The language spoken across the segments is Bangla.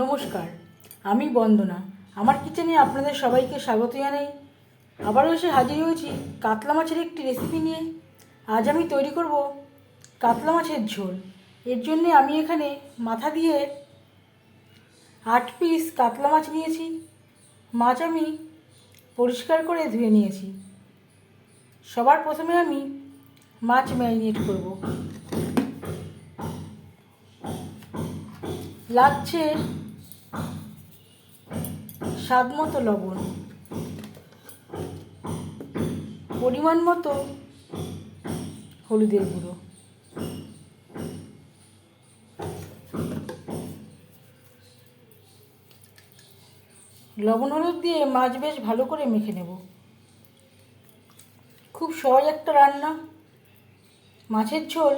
নমস্কার, আমি বন্দনা। আমার কিচেনে আপনাদের সবাইকে স্বাগত জানাই। আবারও এসে হাজির হয়েছি কাতলা মাছের একটি রেসিপি নিয়ে। আজ আমি তৈরি করব কাতলা মাছের ঝোল। এর জন্যে আমি এখানে মাথা দিয়ে আট পিস কাতলা মাছ নিয়েছি। মাছ আমি পরিষ্কার করে ধুয়ে নিয়েছি। সবার প্রথমে আমি মাছ ম্যারিনেট করব। লাগছে স্বাদ মতো লবণ, পরিমাণ মতো হলুদের গুঁড়ো। লবণ হলুদ দিয়ে মাছ বেশ ভালো করে মেখে নেব। খুব সহজ একটা রান্না। মাছের ঝোল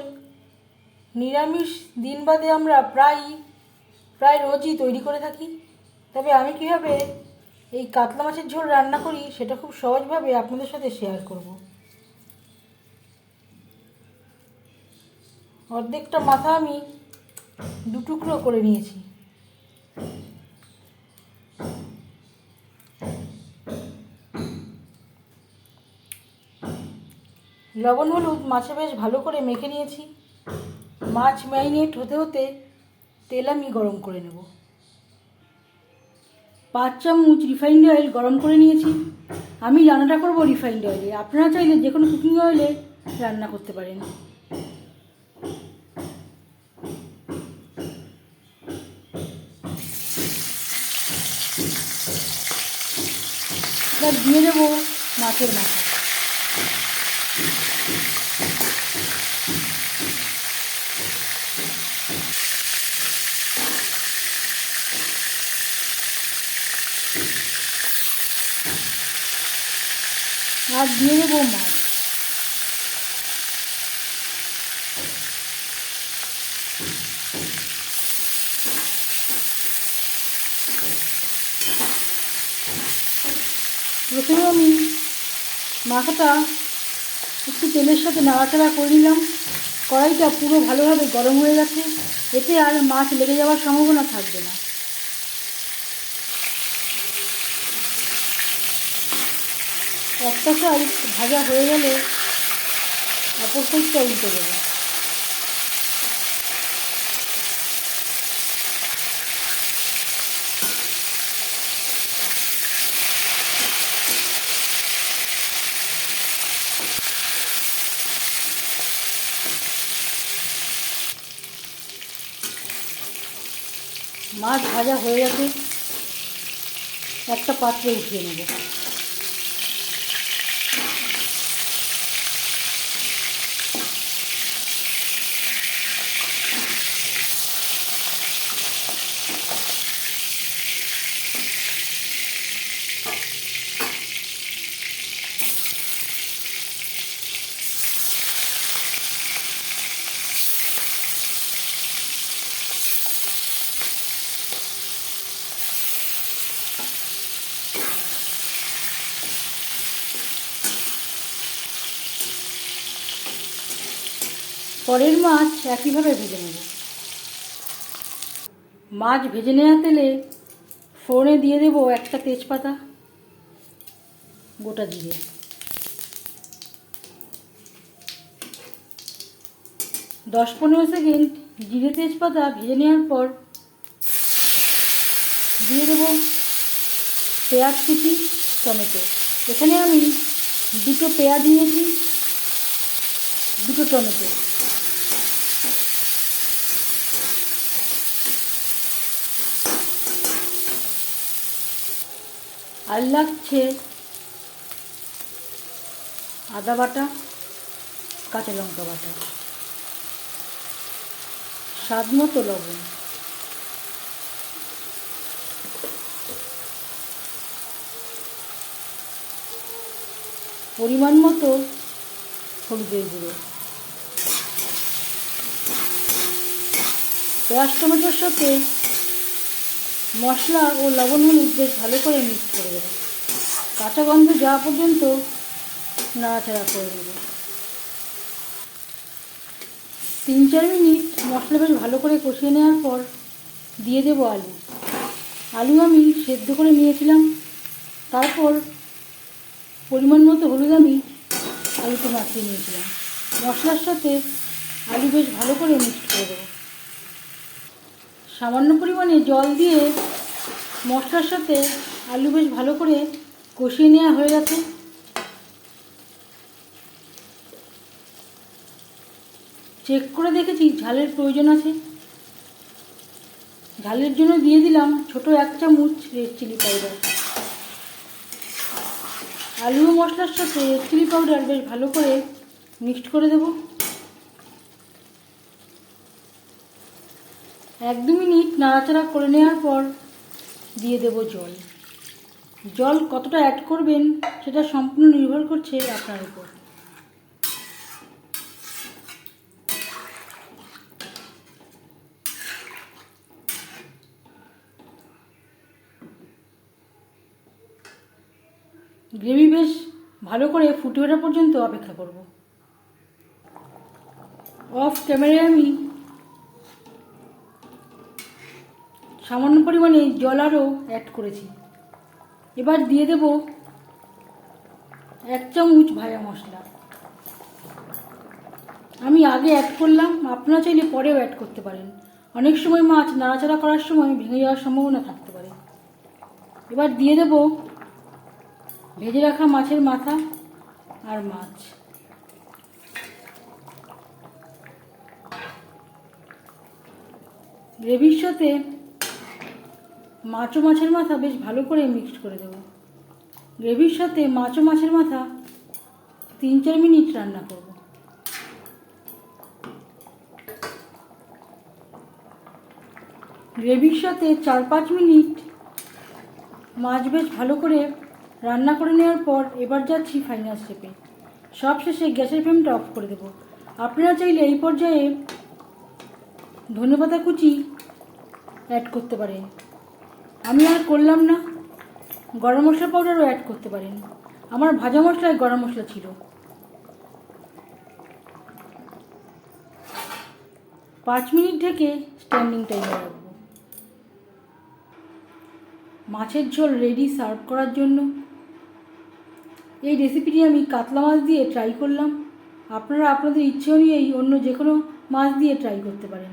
নিরামিষ দিন বাদে আমরা প্রায় প্রায় রোজই তৈরি করে থাকি। তবে আমি কীভাবে এই কাতলা মাছের ঝোল রান্না করি, সেটা খুব সহজভাবে আপনাদের সাথে শেয়ার করব। অর্ধেকটা মাথা আমি দু টুকরো করে নিয়েছি। লবণ হলুদ মাছে বেশ ভালো করে মেখে নিয়েছি। মাছ ম্যারিনেট হতে হতে তেল আমি গরম করে নেব। পাঁচ চামচ রিফাইন্ড অয়েল গরম করে নিয়েছি। আমি রান্নাটা করব রিফাইন্ড অয়েলে আপনারা চাইলে যে কোনো কুকিং অয়েলে রান্না করতে পারেন। দিয়ে দেবো মাছের মাথা। আর দিয়ে দেবো মাছ প্রথমে আমি মাথাটা একটু তেলের সাথে নাড়াচাড়া করে নিলাম। কড়াইটা পুরো ভালোভাবে গরম হয়ে গেছে। এতে আর মাছ লেগে যাওয়ার সম্ভাবনা থাকবে না। একটা সাইড ভাজা হয়ে গেলে অপর সাইডটা উল্টে দেবো। মাছ ভাজা হয়ে গেছে, একটা পাত্রে উঠিয়ে নেব। পরের মাছ একইভাবে ভেজে নেব। মাছ ভেজে নেওয়া তেলে ফোড়নে দিয়ে দেবো একটা তেজপাতা, গোটা জিরে। দশ পনেরো সেকেন্ড জিরে তেজপাতা ভেজে নেওয়ার পর দিয়ে দেবো পেঁয়াজ কুচি, টমেটো। এখানে আমি দুটো পেঁয়াজ নিয়েছি, দুটো টমেটো। আর লাগছে আদা বাটা, কাঁচা লঙ্কা বাটা। স্বাদ মতো লবণ। পরিমাণ মতো হলুদের গুঁড়ো। পেঁয়াজ, টমেটোর সাথে মশলা ও লবণ হলুদ বেশ ভালো করে মিক্স করে দেবো। কাঁচা গন্ধ যাওয়া পর্যন্ত নাড়াচাড়া করে দেবো তিন চার মিনিট মশলা বেশ ভালো করে কষিয়ে নেওয়ার পর দিয়ে দেবো আলু। আলু আমি সেদ্ধ করে নিয়েছিলাম। তারপর পরিমাণ মতো হলুদ আমি আলুতে মাখিয়ে নিয়েছিলাম। মশলার সাথে আলু বেশ ভালো করে মিক্সড করে দেবো। সামান্য পরিমাণে জল দিয়ে মশলার সাথে আলু বেশ ভালো করে কষিয়ে নেওয়া হয়ে গেছে। চেক করে দেখেছি, ঝালের প্রয়োজন আছে। ঝালের জন্য দিয়ে দিলাম ছোট এক চামচ রেড চিলি পাউডার আলু মশলার সাথে রেড চিলি পাউডার বেশ ভালো করে মিক্সড করে দেব। এক দু মিনিট নাড়াচাড়া করে নেওয়ার পর দিয়ে দেব জল। জল কতটা অ্যাড করবেন সেটা সম্পূর্ণ নির্ভর করছে আপনার উপর। গ্রেভি বেশ ভালো করে ফুটে ওঠা পর্যন্ত অপেক্ষা করব। অফ ক্যামেরায় আমি সামান্য পরিমাণে জল আরও অ্যাড করেছি। এবার দিয়ে দেব এক চামচ ভাজা মশলা। আমি আগে অ্যাড করলাম, আপনারা চাইলে পরেও অ্যাড করতে পারেন। অনেক সময় মাছ নাড়াচাড়া করার সময় ভেঙে যাওয়ার সম্ভাবনা থাকতে পারে। এবার দিয়ে দেব ভেজে রাখা মাছের মাথা আর মাছ। গ্রেভির সাথে মাছ মাছের মাথা বেশ ভালো করে মিক্সড করে দেবো। গ্রেভির সাথে মাছ মাছের মাথা তিন চার মিনিট রান্না করব। গ্রেভির সাথে চার পাঁচ মিনিট মাছ বেশ ভালো করে রান্না করে নেওয়ার পর এবার যাচ্ছি ফাইনাল স্টেপে সব শেষে গ্যাসের ফ্লেমটা অফ করে দেবো। আপনারা চাইলে এই পর্যায়ে ধনেপাতা কুচি অ্যাড করতে পারেন। আমি আর করলাম না। গরম মশলা পাউডারও অ্যাড করতে পারেন। আমার ভাজা মশলায় গরম মশলা ছিল। পাঁচ মিনিট ঢেকে স্ট্যান্ডিং টাইমে রাখব। মাছের ঝোল রেডি সার্ভ করার জন্য। এই রেসিপিটি আমি কাতলা মাছ দিয়ে ট্রাই করলাম। আপনারা আপনাদের ইচ্ছে অনুযায়ী অন্য যে কোনো মাছ দিয়ে ট্রাই করতে পারেন।